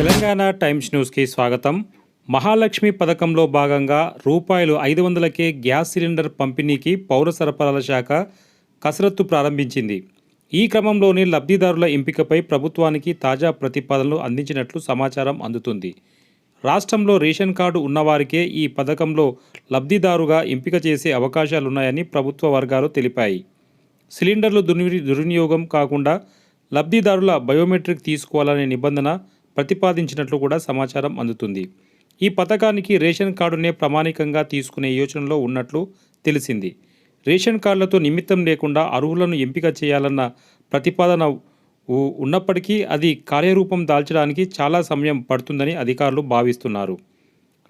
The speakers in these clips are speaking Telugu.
తెలంగాణ టైమ్స్ న్యూస్కి స్వాగతం. మహాలక్ష్మి పథకంలో భాగంగా రూపాయలు ఐదు వందలకే గ్యాస్ సిలిండర్ పంపిణీకి పౌర సరఫరాల శాఖ కసరత్తు ప్రారంభించింది. ఈ క్రమంలోనే లబ్ధిదారుల ఎంపికపై ప్రభుత్వానికి తాజా ప్రతిపాదనలు అందించినట్లు సమాచారం అందుతుంది. రాష్ట్రంలో రేషన్ కార్డు ఉన్నవారికే ఈ పథకంలో లబ్ధిదారుగా ఎంపిక చేసే అవకాశాలున్నాయని ప్రభుత్వ వర్గాలు తెలిపాయి. సిలిండర్లు దుర్వి దుర్వినియోగం కాకుండా లబ్ధిదారుల బయోమెట్రిక్ తీసుకోవాలనే నిబంధన ప్రతిపాదించినట్లు కూడా సమాచారం అందుతుంది. ఈ పథకానికి రేషన్ కార్డునే ప్రామాణికంగా తీసుకునే యోచనలో ఉన్నట్లు తెలిసింది. రేషన్ కార్డులతో నిమిత్తం లేకుండా అర్హులను ఎంపిక చేయాలన్న ప్రతిపాదన ఉన్నప్పటికీ అది కార్యరూపం దాల్చడానికి చాలా సమయం పడుతుందని అధికారులు భావిస్తున్నారు.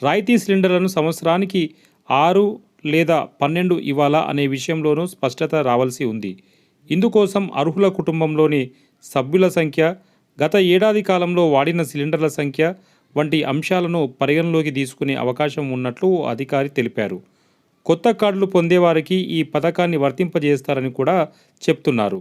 రాయితీ సిలిండర్లను సంవత్సరానికి ఆరు లేదా పన్నెండు ఇవ్వాలా అనే విషయంలోనూ స్పష్టత రావాల్సి ఉంది. ఇందుకోసం అర్హుల కుటుంబంలోని సభ్యుల సంఖ్య గత ఏడాది కాలంలో వాడిన సిలిండర్ల సంఖ్య వంటి అంశాలను పరిగణలోకి తీసుకునే అవకాశం ఉన్నట్లు అధికారి తెలిపారు. కొత్త కార్డులు పొందేవారికి ఈ పథకాన్ని వర్తింపజేస్తారని కూడా చెప్తున్నారు.